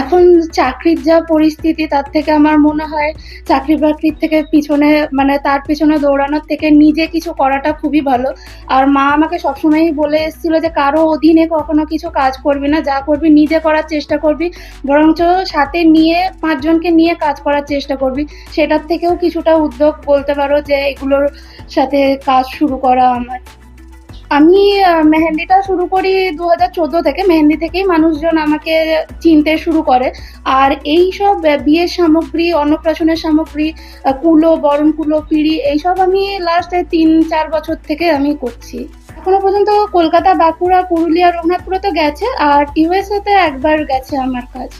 এখন চাকরির যা পরিস্থিতি, তার থেকে আমার মনে হয় চাকরি বাকরির থেকে পিছনে মানে তার পিছনে দৌড়ানোর থেকে নিজে কিছু করাটা খুবই ভালো। আর মা আমাকে সবসময়ই বলে এসেছিল যে, কারও অধীনে কখনো কিছু কাজ করবি না, যা করবি নিজে করার চেষ্টা করবি, বরঞ্চ সাথে নিয়ে পাঁচজনকে নিয়ে কাজ করার চেষ্টা করবি। সেটার থেকেও কিছুটা উদ্যোগ বলতে পারো যে, এগুলোর সাথে কাজ শুরু করা আমার। আমি মেহেন্দিটা শুরু করি দু হাজার চোদ্দ থেকে। মেহেন্দি থেকেই মানুষজন আমাকে চিনতে শুরু করে। আর এই সব বিয়ের সামগ্রী, অন্নপ্রাশনের সামগ্রী কুলো, বরণ কুলো, পিড়ি এইসব আমি লাস্ট তিন, চার বছর থেকে আমি করছি। এখনও পর্যন্ত কলকাতা, বাঁকুড়া, পুরুলিয়া রঘুনাথপুরে তো গেছে আর ইউএসএতে একবার গেছে আমার কাজ।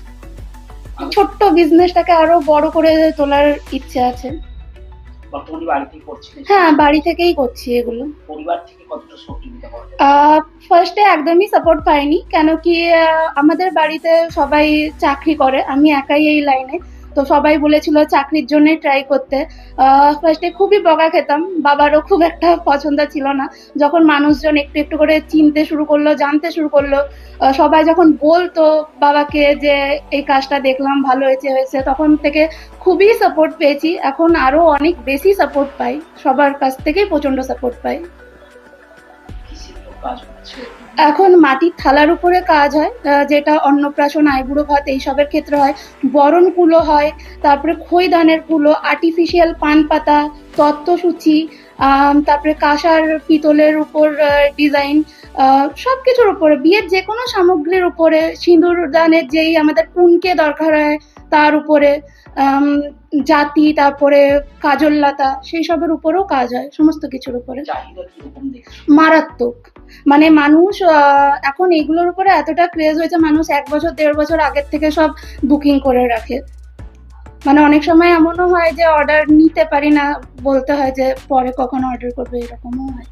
ছোট্ট বিজনেসটাকে আরও বড় করে তোলার ইচ্ছে আছে। বর্তমানে বাড়িতেই করছিলেন হ্যাঁ বাড়ি থেকেই করছি এগুলো। পরিবার থেকে কতটা সহযোগিতা পাওয়া ফার্স্টে একদমই সাপোর্ট পাইনি। কেন কি আমাদের বাড়িতে সবাই চাকরি করে। আমি একাই এই লাইনে তো সবাই বলেছিল চাকরির জন্য ট্রাই করতে। ফার্স্টে খুবই বকা খেতাম, বাবারও খুব একটা পছন্দ ছিল না। যখন মানুষজন একটু একটু করে চিনতে শুরু করল, জানতে শুরু করল সবাই যখন বলতো বাবাকে যে এই কাজটা দেখলাম, ভালো হয়েছে হয়েছে, তখন থেকে খুবই সাপোর্ট পেয়েছি। এখন আরও অনেক বেশি সাপোর্ট পাই, সবার কাছ থেকেই প্রচণ্ড সাপোর্ট পাই। এখন মাটির থালার উপরে কাজ হয় যেটা অন্নপ্রাশন, আইবুড়ো ভাত এইসবের ক্ষেত্রে হয়। বরণ কুলো হয়, তারপরে খই ধানের কুলো আর্টিফিশিয়াল পান পাতা, তত্ত্বসূচি তারপরে কাঁসার পিতলের উপর ডিজাইন সব কিছুর উপরে বিয়ের যে কোনো সামগ্রীর উপরে সিঁদুর দানের যেই আমাদের পুনকে দরকার হয় তার উপরে জাতি তারপরে কাজল্লাতা সেই সবের উপরেও কাজ হয় সমস্ত কিছুর উপরে। মারাত্মক। মানে মানুষ এখন এগুলোর উপরে এতটা ক্রেজ হয়েছে মানুষ এক বছর দেড় বছর আগের থেকে সব বুকিং করে রাখে। মানে অনেক সময় এমনও হয় যে অর্ডার নিতে পারি না, বলতে হয় যে পরে কখন অর্ডার করবে, এরকমও হয়?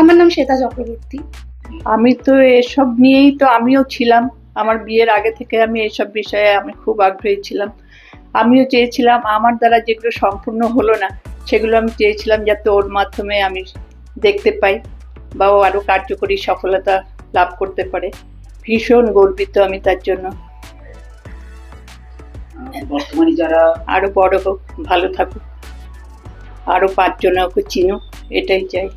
আমার নাম শ্বেতা চক্রবর্তী। আমি তো এসব নিয়েই তো আমিও ছিলাম। আমার বিয়ের আগে থেকে আমি এসব বিষয়ে আমি খুব আগ্রহী ছিলাম। আমিও চেয়েছিলাম, আমার দ্বারা যেগুলো সম্পূর্ণ হলো না, সেগুলো আমি চেয়েছিলাম যাতে ওর মাধ্যমে আমি দেখতে পাই বা ও আরও কার্যকরী সফলতা লাভ করতে পারে। ভীষণ গর্বিত আমি তার জন্য। বর্তমানে যারা আরও বড় হোক ভালো থাকুক। আরও পাঁচজন ওকে চিনুক এটাই চাই।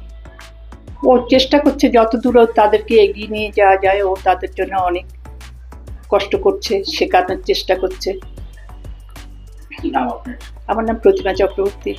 ও চেষ্টা করছে যত দূর তাদেরকে এগিয়ে নিয়ে যাওয়া যায় ও তাদের জন্য অনেক কষ্ট করছে শেখানোর চেষ্টা করছে। আমার নাম প্রতিমা চক্রবর্তী।